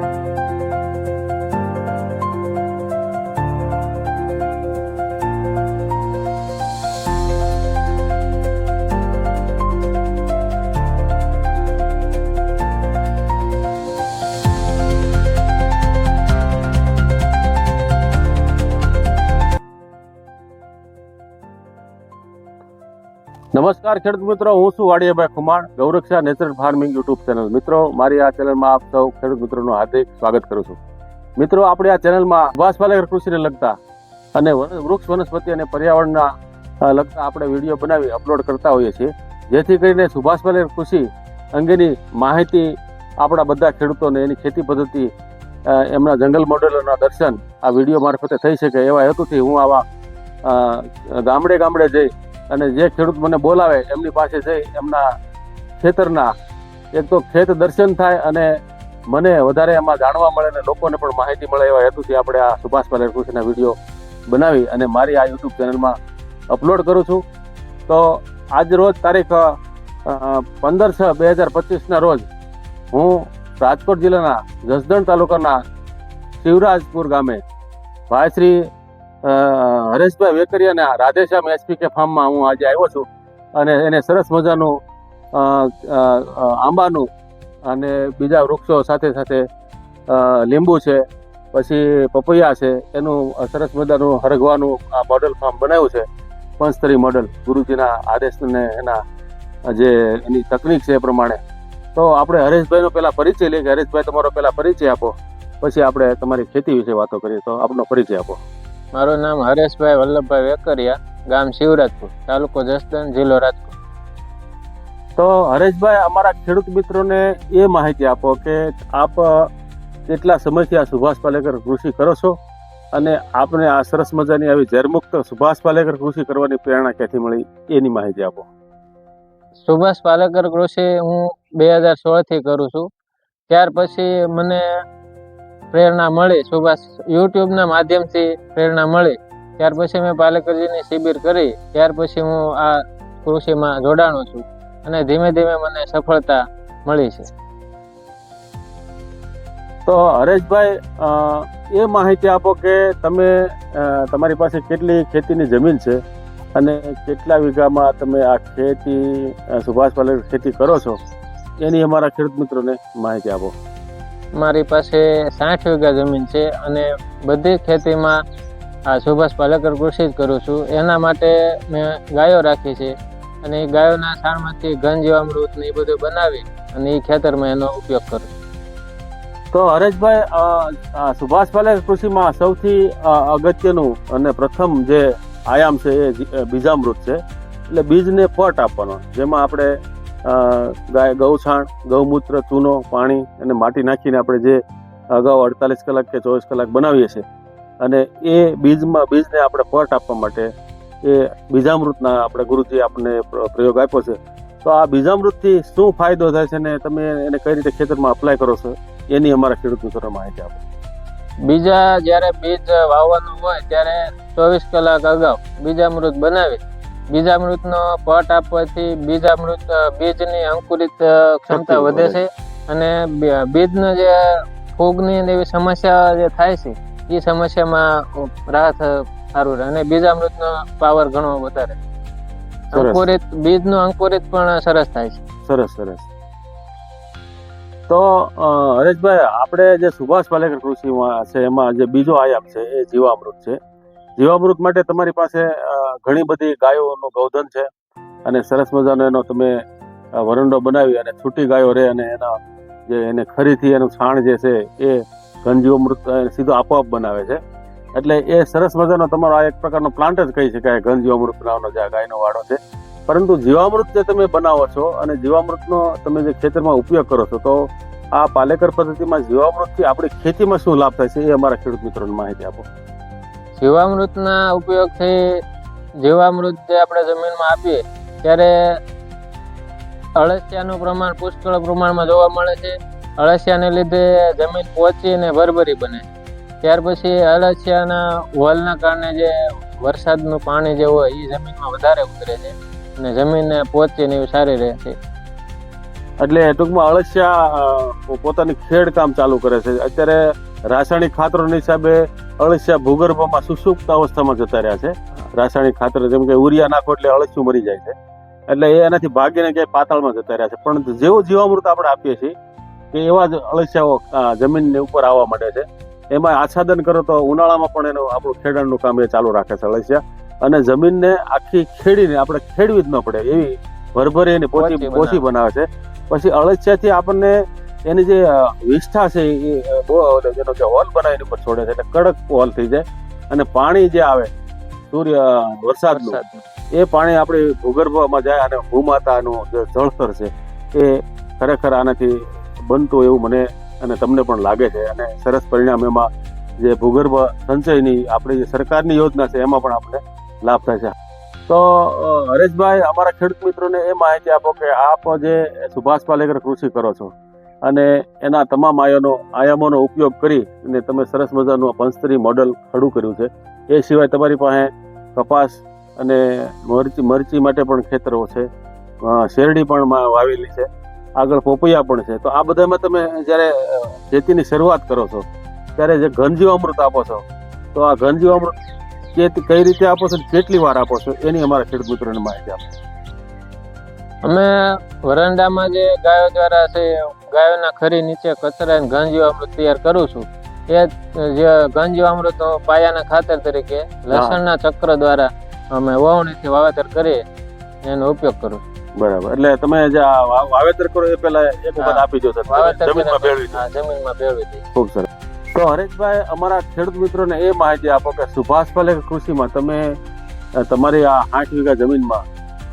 Música નમસ્કાર ખેડૂત મિત્રો, હું છું Vadiyabhai Khuman, Gauraksha natural farming YouTube channel. મિત્રો, મારી આ ચેનલમાં આપ સૌ ખેડૂત મિત્રોનું હાર્દિક સ્વાગત કરું છું. મિત્રો, આપણે આ ચેનલમાં સુભાષ પાલેકર કૃષિને લગતા અને વૃક્ષ વનસ્પતિ અને પર્યાવરણના લગતા આપણે વીડિયો બનાવી અપલોડ કરતા હોઈએ છીએ. જેથી કરીને સુભાષ પાલેકર કૃષિ અંગેની માહિતી આપણા બધા ખેડૂતોને એની ખેતી પદ્ધતિ એમના જંગલ મોડેલોના દર્શન આ વીડિયો મારફતે થઈ શકે એવા હેતુથી હું આવા ગામડે ગામડે જઈ અને જે ખેડૂત મને બોલાવે, એમની પાસે જઈ એમના ખેતરના એક તો ખેત દર્શન થાય અને મને વધારે એમાં જાણવા મળે અને લોકોને પણ માહિતી મળે એવા હેતુથી આપણે આ સુભાષ પાલેર કૃષિના વીડિયો બનાવી અને મારી આ યુટ્યુબ ચેનલમાં અપલોડ કરું છું. તો આજ રોજ તારીખ પંદર છ બે હજાર પચીસના રોજ હું રાજકોટ જિલ્લાના જસદણ તાલુકાના શિવરાજપુર ગામે ભાઈ હરેશભાઈ વેકરિયાના રાધેશ્યામ એસપીકે ફાર્મમાં હું આજે આવ્યો છું. અને એને સરસ મજાનું આંબાનું અને બીજા વૃક્ષો સાથે સાથે લીંબુ છે, પછી પપૈયા છે, એનું સરસ મજાનું હરગવાનું આ મોડલ ફાર્મ બનાવ્યું છે. પંચતરી મોડલ ગુરુજીના આદેશને એના જે એની તકનિક છે એ પ્રમાણે. તો આપણે હરેશભાઈનો પહેલા પરિચય લઈએ કે હરેશભાઈ તમારો પહેલા પરિચય આપો. પછી આપણે તમારી ખેતી વિશે વાતો કરીએ. તો આપનો પરિચય આપો. મારું નામ હરેશભાઈ વલ્લભભાઈ વેકરિયા ગામ શિવરાજપુર તાલુકો જસદણ જિલ્લો રાજકોટ. તો હરેશભાઈ અમારા ખેડૂત મિત્રોને એ માહિતી આપો કે આપ કેટલા સમયથી આ સુભાષ પાલેકર કૃષિ કરો છો? અને આપને આ સરસ મજાની આવી ઝેરમુક્ત સુભાષ પાલેકર કૃષિ કરવાની પ્રેરણા ક્યાંથી મળી? એની માહિતી આપો. સુભાષ પાલેકર કૃષિ હું બે હજાર સોળથી કરું છું. ત્યાર પછી મને પ્રેરણા મળે, સુભાષ યુટ્યુબના માધ્યમથી પ્રેરણા મળી. ત્યાર પછી મેં પાલેકરજીની શિબિર કરી. ત્યાર પછી હું આ કૃષિમાં જોડાણો છું અને ધીમે ધીમે મને સફળતા મળી છે. તો હરેશભાઈ એ માહિતી આપો કે તમે તમારી પાસે કેટલી ખેતીની જમીન છે અને કેટલા વીઘામાં તમે આ ખેતી સુભાષ પાલેકર ખેતી કરો છો? એની અમારા ખેડૂત મિત્રોને માહિતી આપો. મારી પાસે સાઠ વીઘા જમીન છે અને બધી ખેતીમાં આ સુભાષ પાલેકર કૃષિ જ કરું છું. એના માટે મેં ગાયો રાખી છે અને એ ગાયોના સાણમાંથી ઘન જીવામૃત ને એ બધું બનાવી અને એ ખેતરમાં એનો ઉપયોગ કરું છું. તો હરેશભાઈ સુભાષ પાલેકર કૃષિમાં સૌથી અગત્યનું અને પ્રથમ જે આયામ છે એ બીજામૃત છે. એટલે બીજને પટ આપવાનો. જેમાં આપણે ગાય, ગૌછાણ, ગૌમૂત્ર, ચૂનો, પાણી અને માટી નાખીને આપણે જે અગાઉ અડતાલીસ કલાક કે ચોવીસ કલાક બનાવીએ છીએ. અને એ બીજમાં, બીજને આપણે પટ આપવા માટે એ બીજામૃતના આપણે ગુરુજી આપણને પ્ર- પ્રયોગ આપ્યો છે. તો આ બીજામૃતથી શું ફાયદો થાય છે ને તમે એને કઈ રીતે ખેતરમાં અપ્લાય કરો છો, એની અમારા ખેડૂત મિત્રો માહિતી આપો. બીજા જ્યારે બીજ વાવવાનું હોય ત્યારે ચોવીસ કલાક અગાઉ બીજામૃત બનાવી બીજામૃતનો પટ આપવાથી બીજામૃત બીજની અંકુરિત ક્ષમતા વધે છે અને બીજનો જે ફૂગની એવી સમસ્યા જે થાય છે એ સમસ્યામાં રાહત સારું રહે અને બીજામૃતનો પાવર ઘણો વધારે. અંકુરિત બીજનું અંકુરિત પણ સરસ થાય છે. સરસ સરસ. તો હરેશભાઈ આપણે જે સુભાષ પાલેકર કૃષિમાં છે એમાં જે બીજો આયામ છે એ જીવામૃત છે. જીવામૃત માટે તમારી પાસે ઘણી બધી ગાયોનું ગૌધન છે. અને સરસ મજાનો એનો તમે વરંડો બનાવી અને છૂટી ગાયો રહે અને એના જે એને ખરીથી એનું છાણ જે છે એ અ, સીધો આપોઆપ બનાવે છે. એટલે એ સરસ મજાનો તમારો આ એક પ્રકારનો પ્લાન્ટ જ કહી શકાય ઘનજીવામૃત બનાવવાનો જે આ ગાયનો વાડો છે. પરંતુ જીવામૃત જે તમે બનાવો છો અને જીવામૃતનો તમે જે ખેતરમાં ઉપયોગ કરો છો તો આ પાલેકર પદ્ધતિમાં જીવામૃતથી આપણી ખેતીમાં શું લાભ થાય છે એ અમારા ખેડૂત મિત્રોને માહિતી આપો. જીવામૃતના ઉપયોગથી જીવામૃત જે આપણે જમીનમાં આપીએ, ત્યારે અળસિયાનું પ્રમાણ, પુષ્કળ પ્રમાણમાં જોવા મળે છે. અળસિયાને લીધે જમીન પોચી અને ભરભરી બને. ત્યાર પછી અળસિયાના હોલના કારણે જે વરસાદનું પાણી જે હોય એ જમીનમાં વધારે ઉતરે છે અને જમીનને પોચી ને એવી સારી રહે છે. એટલે ટૂંકમાં અળસિયા પોતાની ખેડ કામ ચાલુ કરે છે. અત્યારે રાસાયણિક ખાતરોની હિસાબે અળસિયા ભૂગર્ભમાં સુસુપ્ત અવસ્થામાં જતા રહ્યા છે. રાસાયણિક ખાતર જેમ કે ઉરિયા નાખો એટલે અળસિયું મરી જાય છે. એટલે એ એનાથી ભાગીને ક્યાંય પાતાળમાં જતા રહ્યા છે. પણ જેવું જીવામૃત આપણે આપીએ છીએ કે એવા જ અળસિયાઓ જમીનની ઉપર આવવા માંડે છે. એમાં આચ્છાદન કરો તો ઉનાળામાં પણ એનું આપણું ખેડણનું કામ એ ચાલુ રાખે છે અળસિયા. અને જમીનને આખી ખેડીને આપણે ખેડવી જ ન પડે એવી ભરભરી એની પોચી પોચી બનાવે છે. પછી અળસિયાથી આપણને એની જે વિસ્થા છે એ બહુ એનો જેનો જે હોલ બનાવીને ઉપર છોડે છે એટલે કડક હોલ થઈ જાય. અને પાણી જે આવે સૂર્ય વરસાદનું. એ પાણી આપણે ભૂગર્ભમાં જાય અને ભૂમાતાનું જે જળસ્તર છે એ ખરેખર આનાથી બનતું એવું મને અને તમને પણ લાગે છે. અને સરસ પરિણામ એમાં જે ભૂગર્ભ સંચયની આપણી જે સરકારની યોજના છે એમાં પણ આપણે લાભ થાય છે તો હરેશભાઈ અમારા ખેડૂત મિત્રોને એ માહિતી આપો કે આપ જે સુભાષ પાલેકર કૃષિ કરો છો અને એના તમામ આયાનો આયામોનો ઉપયોગ કરી અને તમે સરસ મજાનું પંસ્તરી મોડલ ખડું કર્યું છે. એ સિવાય તમારી પાસે કપાસ અને મરચી મરચી માટે પણ ખેતરો છે. શેરડી પણ વાવેલી છે. આગળ પોપૈયા પણ છે. તો આ બધામાં તમે જ્યારે ખેતીની શરૂઆત કરો છો, ત્યારે જે ઘનજીવામૃત આપો છો, તો આ ઘનજીવામૃત કે કઈ રીતે આપો છો કેટલી વાર આપો છો, એની અમારા ખેડૂત મિત્રોને માહિતી આપો. અમે વરંડામાં જે ગાયો દ્વારા છે ગાયોના ખરી નીચે કચરા અને ઘન જીવામૃત તૈયાર કરું છું. એ જે ગાંજીવામૃત જીવામૃત પાયાના ખાતર તરીકે લસણના ચક્ર દ્વારા અમે વાવણીથી વાવેતર કરી એનો ઉપયોગ કરું બરાબર. એટલે તમે જે વાવેતર કરો એ પહેલા એક વખત આપી દો સર. જમીનમાં ભેળવી દો. જમીનમાં ભેળવી દો ખૂબ સરસ. તો હરેશભાઈ અમારા ખેડૂત મિત્રોને એ માહિતી આપો કે સુભાષ પાલેકર કૃષિમાં તમે તમારી આ આઠ વીઘા જમીનમાં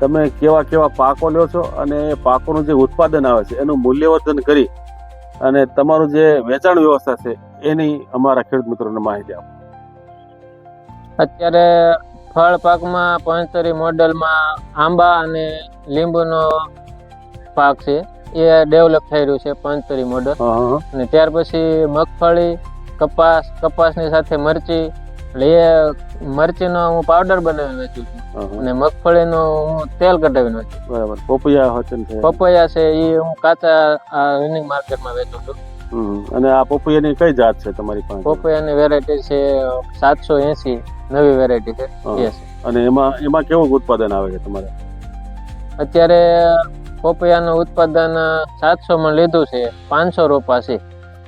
તમે કેવા કેવા પાકો લ્યો છો અને એ પાકોનું જે ઉત્પાદન આવે છે એનું મૂલ્યવર્ધન કરી અને તમારું જે વેચાણ વ્યવસ્થા છે એની અમારા ખેડૂત મિત્રોને માહિતી આપો અત્યારે ફળ પાકમાં પંચતરી મોડલમાં આંબા અને લીંબુનો પાક છે એ ડેવલપ થઈ રહ્યું છે પંચતરી મોડલ. અને ત્યાર પછી મગફળી કપાસ કપાસની સાથે મરચી એટલે એ મરચીનો હું પાવડર બનાવી વેચું છું. અને મગફળીનો હું તેલ કઢાવીને વેચું બરાબર. પોપૈયા પપૈયા છે એ હું કાચા આ રનિંગ માર્કેટમાં વેચું છું. અને આ પપૈયાની કઈ જાત છે તમારી પાસે? પપૈયાની વેરાયટી છે સાતસો એસી નવી વેરાયટી છે. અને એમાં એમાં કેવું ઉત્પાદન આવે છે તમારે? અત્યારે પપૈયાનું ઉત્પાદન સાતસો માં લીધું છે પાંચસો રોપા છે.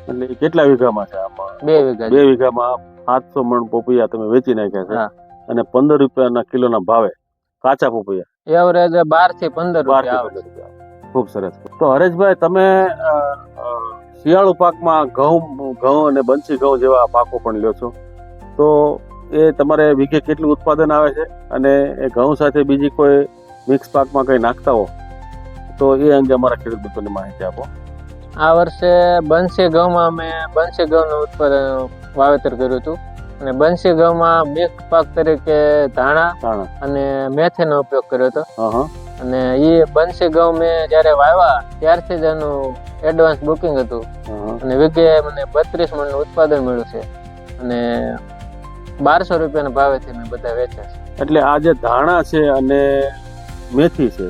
એટલે કેટલા વીઘામાં છે આમાં? બે વીઘા બે વીઘામાં સાતસો મણ પોપૈયા તમે વેચી નાખ્યા છે. અને પંદર રૂપિયાના કિલોના ભાવે કાચા પોપૈયા. એવરેજ બારથી પંદર રૂપિયા ખૂબ સરસ. તો હરેશભાઈ તમે શિયાળુ પાકમાં ઘઉં ઘઉં અને બંસી ઘઉં જેવા પાકો પણ લ્યો છો. તો એ તમારે વીઘે કેટલું ઉત્પાદન આવે છે? અને એ ઘઉં સાથે બીજી કોઈ મિક્સ પાકમાં કંઈ નાખતા હો? તો એ અંગે અમારા ખેડૂત મિત્રોને માહિતી આપો. આ વર્ષે બંસી ઘઉંમાં અમે બંસી ઘઉંનું ઉત્પાદન વાવેતર કર્યું હતું. અને બંસી ઘઉંમાં મિક્સ પાક તરીકે ધાણા અને મેથીનો ઉપયોગ કર્યો હતો. અને એ બંસી ઘઉં મેં જ્યારે વાવ્યા ત્યારથી જ એનું એડવાન્સ બુકિંગ હતું. અને વીઘે મને બત્રીસ મણનું ઉત્પાદન મળ્યું છે. અને બારસો રૂપિયાના ભાવેથી મેં બધા વેચ્યા છે. એટલે આ જે ધાણા છે અને મેથી છે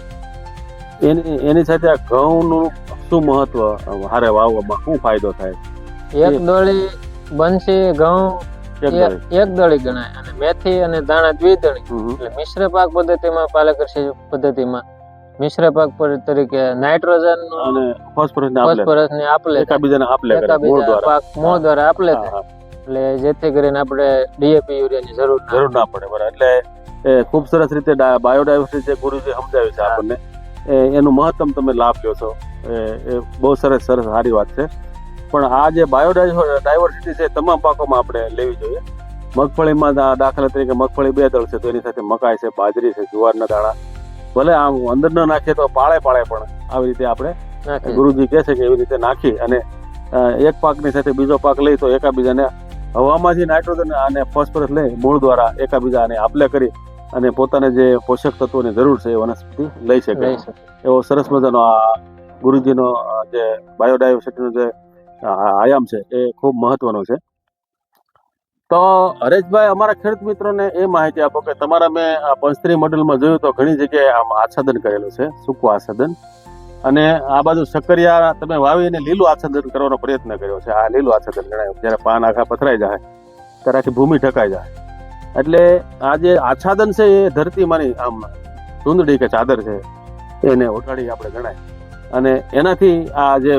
એની એની સાથે આ ઘઉંનું શું મહત્વ હારે વાવવામાં શું ફાયદો થાય? એક દોળી બંસી ઘઉં એક દોળી. ગણાય. અને મેથી અને દાણા દ્વિદળી. એટલે મિશ્ર પાક પદ્ધતિમાં પાલકર પદ્ધતિમાં મિશ્ર પાક તરીકે નાઇટ્રોજન અને ફોસ્ફરસ ને આપલે. ફોસ્ફરસની આપલે એકાબીજાને આપલે કરે દ્વારા. પાક મૂળ દ્વારા આપલે. એટલે જેથી કરીને આપણે ડીએપી યુરિયાની જરૂર જરૂર ના પડે બરાબર. એટલે એ ખૂબ સરસ રીતે બાયોડાયવર્સિટી જે ગુરુજી સમજાવ્યું છે આપણને એનું મહત્તમ તમે લાભ લ્યો છો. એ એ બહુ સરસ સરસ સારી વાત છે. પણ આ જે બાયોડાયવર્સિટી છે તમામ પાકોમાં આપણે લેવી જોઈએ. મગફળીમાં દાખલા તરીકે મગફળી બે દળ છે તો એની સાથે મકાઈ છે બાજરી છે જુવારના દાણા. ભલે આમ અંદર ન નાખીએ તો પાળે પાળે પણ આવી રીતે આપણે ગુરુજી કહે છે કે એવી રીતે નાખી અને એક પાકની સાથે બીજો પાક લઈ તો એકાબીજાને હવામાંથી નાઇટ્રોજન અને ફોસ્ફરસ લઈ મૂળ દ્વારા એકાબીજાને આપલે કરી અને પોતાને જે પોષક તત્વોની જરૂર છે એ વનસ્પતિ લઈ શકે. એવો સરસ મજાનો આ ગુરુજીનો જે બાયોડાયવર્સિટીનો જે આયામ છે એ ખૂબ મહત્વનો છે. તો હરેશભાઈ, અમારા ખેડૂત મિત્રોને એ માહિતી આપો કે તમારા મેં આ પંચત્રી મોડલમાં જોયું તો ઘણી જગ્યાએ આમ આચ્છાદન કરેલું છે, સૂકું આચ્છાદન. અને આ બાજુ સક્કરિયા તમે વાવીને લીલું આચ્છાદન કરવાનો પ્રયત્ન કર્યો છે. આ લીલું આચ્છાદન ગણાય. જ્યારે પાન આખા પથરાઈ જાય, ત્યારે આખી ભૂમિ ઢકાઈ જાય. એટલે આ જે આચ્છાદન છે એ ધરતીમાંની આમ ધૂંધળી કે ચાદર છે, એને ઓઢાડી આપણે ગણાય. અને એનાથી આ જે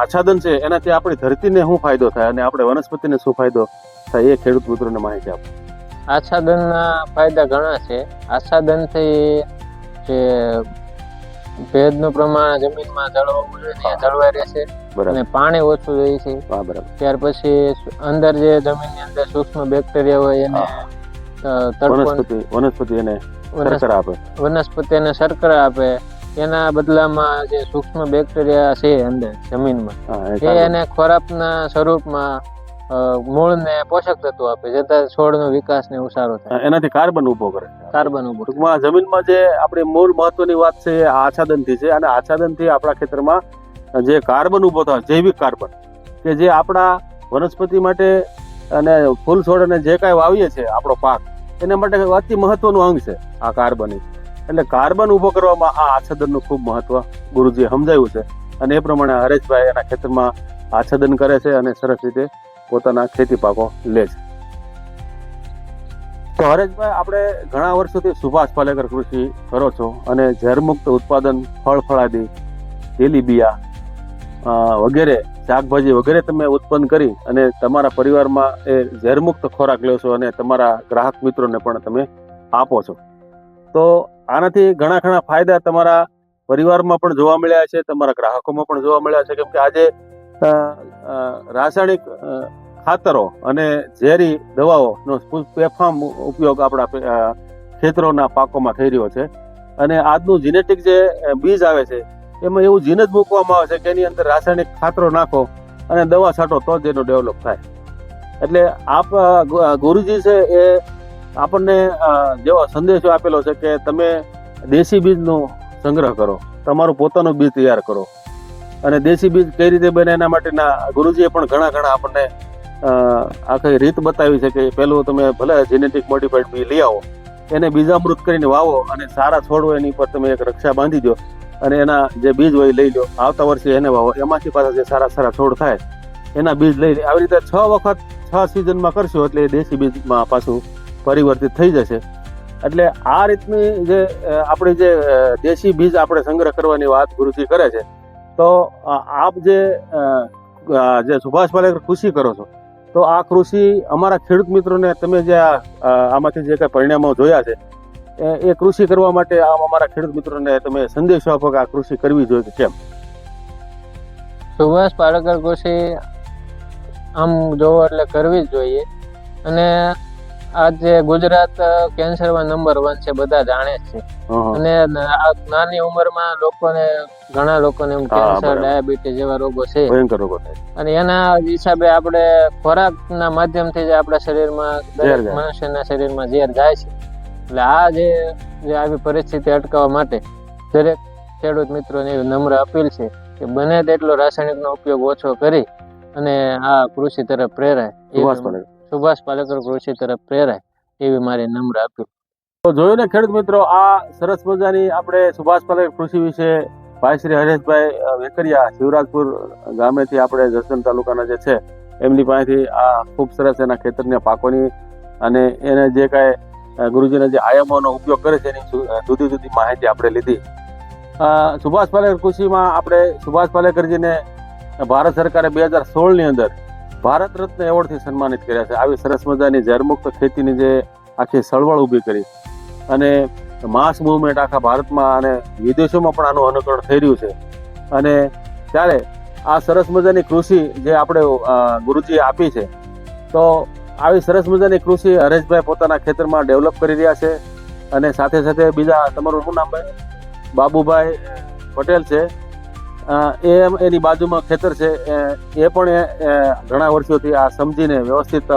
આચ્છાદન છે એનાથી આપણી ધરતીને શું ફાયદો થાય અને આપણે વનસ્પતિને શું ફાયદો થાય એ ખેડૂત મિત્રોને માહિતી આપો. આચ્છાદનના ફાયદા ઘણા છે. આચ્છાદનથી જે ભેજનું પ્રમાણ જમીનમાં જળવાવું જોઈએ જળવાઈ રહેશે અને પાણી ઓછું જોઈએ છે. ત્યાર પછી અંદર જે જમીનની અંદર સૂક્ષ્મ બેક્ટેરિયા હોય એને વનસ્પતિ વનસ્પતિ એને શર્કરા આપે. વનસ્પતિને શર્કરા આપે. એના બદલામાં જે સૂક્ષ્મ બેક્ટેરિયા છે અંદર જમીનમાં એ એને ખોરાકના સ્વરૂપમાં મૂળને પોષક તત્વો આપે જેથી છોડનો વિકાસ ને ઉસારો થાય. એનાથી કાર્બન ઊભો કરે કાર્બન ઊભો ટૂંકમાં જમીનમાં જે આપણી મૂળ મહત્વની વાત છે એ આચ્છાદનથી છે અને આચ્છાદનથી આપણા ખેતરમાં જે કાર્બન ઊભો થાય જૈવિક કાર્બન કે જે આપણા વનસ્પતિ માટે અને ફૂલ છોડ અને જે કાંઈ વાવીએ છીએ આપણો પાક એના માટે અતિ મહત્વનું અંગ છે આ કાર્બન એટલે કાર્બન ઊભો કરવામાં આ આચ્છાદનનું ખૂબ મહત્વ ગુરુજીએ સમજાવ્યું છે. અને એ પ્રમાણે હરેશભાઈ એના ખેતરમાં આચ્છાદન કરે છે અને સરસ રીતે પોતાના ખેતી પાકો લે છે. તો હરેશભાઈ, આપણે ઘણા વર્ષોથી સુભાષ પાલેકર કૃષિ કરો છો અને ઝેરમુક્ત ઉત્પાદન, ફળ ફળાદી તેલીબિયા વગેરે, શાકભાજી વગેરે તમે ઉત્પન્ન કરી અને તમારા પરિવારમાં એ ઝેરમુક્ત ખોરાક લો છો અને તમારા ગ્રાહક મિત્રોને પણ તમે આપો છો. તો આનાથી ઘણા ઘણા ફાયદા તમારા પરિવારમાં પણ જોવા મળ્યા છે, તમારા ગ્રાહકોમાં પણ જોવા મળ્યા છે, કેમ કે આજે રાસાયણિક ખાતરો અને ઝેરી દવાઓનો બેફામ ઉપયોગ આપણા ખેતરોના પાકોમાં થઈ રહ્યો છે. અને આજનું જીનેટિક જે બીજ આવે છે, એમાં એવું જીન જ મૂકવામાં આવે છે કે એની અંદર રાસાયણિક ખાતરો નાખો અને દવા છાંટો તો જ એનો ડેવલપ થાય. એટલે આપ ગુરુજી છે એ આપણને જેવો સંદેશો આપેલો છે કે તમે દેશી બીજનો સંગ્રહ કરો, તમારું પોતાનું બીજ તૈયાર કરો. અને દેશી બીજ કઈ રીતે બને એના માટેના ગુરુજીએ પણ ઘણા ઘણા આપણને આખી રીત બતાવી છે કે પહેલું તમે ભલે જેનેટિક મોડિફાઈડ બી લઈ આવો, એને બીજામૃત કરીને વાવો અને સારા છોડ હોય એની પર તમે એક રક્ષા બાંધી દો અને એના જે બીજ હોય લઈ લો. આવતા વર્ષે એને વાવો. એમાંથી પાછા જે સારા સારા છોડ થાય, એના બીજ લઈ. આવી રીતે છ વખત છ સિઝનમાં કરશો એટલે દેશી બીજમાં પાછું પરિવર્તિત થઈ જશે. એટલે આ રીતની જે આપણી જે દેશી બીજ આપણે સંગ્રહ કરવાની વાત ગુરુજી કરે છે, તો આપ જે જે સુભાષ પાલેકર કૃષિ કરો છો, તો આ કૃષિ અમારા ખેડૂત મિત્રોને તમે જે આમાંથી જે કઈ પરિણામો જોયા છે, એ- કૃષિ કરવા માટે આમ અમારા ખેડૂત મિત્રોને તમે સંદેશો આપો કે આ કૃષિ કરવી જોઈએ કેમ? સુભાષ પાલેકર કૃષિ આમ જોવો એટલે કરવી જ જોઈએ. અને આજે ગુજરાત કેન્સરમાં નંબર વન છે બધા જાણે છે. અને નાની ઉંમરમાં લોકોને ઘણા લોકોને કેન્સર. ડાયાબિટીસ જેવા રોગો છે ભયંકર રોગો થાય અને એના હિસાબે આપણે ખોરાકના માધ્યમથી થી આપણા શરીરમાં દરેક. મનુષ્યના શરીરમાં ઝેર જાય છે એટલે આ જે જે આવી પરિસ્થિતિ અટકાવવા માટે દરેક ખેડૂત મિત્રોને એવી નમ્ર અપીલ છે કે બને તેટલો રાસાયણિકનો ઉપયોગ ઓછો કરી અને આ કૃષિ તરફ પ્રેરાય સુભાષ પાલેકર કૃષિ તરફ પ્રેરાય એવી મારી નમ્ર અપીલ. તો જોયું ને ખેડૂત મિત્રો, આ સરસ મજાની આપણે સુભાષ પાલેકર કૃષિ વિશે ભાઈ શ્રી હરેશભાઈ વેકરિયા શિવરાજપુર ગામેથી આપણે જસદણ તાલુકાના જે છે, એમની પાસેથી આ ખૂબ સરસ એના ખેતરના પાકોની અને એને જે કાંઈ ગુરુજીના જે આયામોનો ઉપયોગ કરે છે એની જુદી જુદી માહિતી આપણે લીધી. સુભાષ પાલેકર કૃષિમાં આપણે સુભાષ પાલેકરજીને ભારત સરકારે બે હજાર સોળની અંદર ભારત રત્ન એવોર્ડથી સન્માનિત કર્યા છે. આવી સરસ મજાની ઝેરમુક્ત ખેતીની જે આખી સળવળ ઊભી કરી અને માસ મુવમેન્ટ આખા ભારતમાં અને વિદેશોમાં પણ આનું અનુકરણ થઈ રહ્યું છે. અને ત્યારે આ સરસ મજાની કૃષિ જે આપણે ગુરુજીએ આપી છે, તો આવી સરસ મજાની કૃષિ હરેશભાઈ પોતાના ખેતરમાં ડેવલપ કરી રહ્યા છે. અને સાથે સાથે બીજા તમારું શું નામ ભાઈ? બાબુભાઈ પટેલ છે. એ એની બાજુમાં ખેતર છે. એ પણ એ, ઘણા વર્ષોથી આ સમજીને વ્યવસ્થિત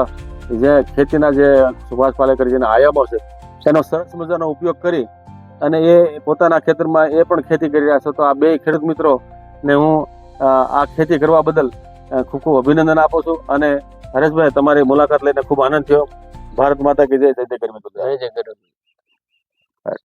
જે ખેતીના જે સુભાષ પાલેકર જેના આયામો છે એનો સરસ મજાનો ઉપયોગ કરી અને એ પોતાના ખેતરમાં એ પણ ખેતી કરી રહ્યા છે. તો આ બે ખેડૂત મિત્રો ને હું આ ખેતી કરવા બદલ ખૂબ ખૂબ અભિનંદન આપું છું અને હરેશભાઈ તમારી મુલાકાત લઈને ખૂબ આનંદ થયો. ભારત માતા કી જય જય જય ગરમી જય જય ગરુડ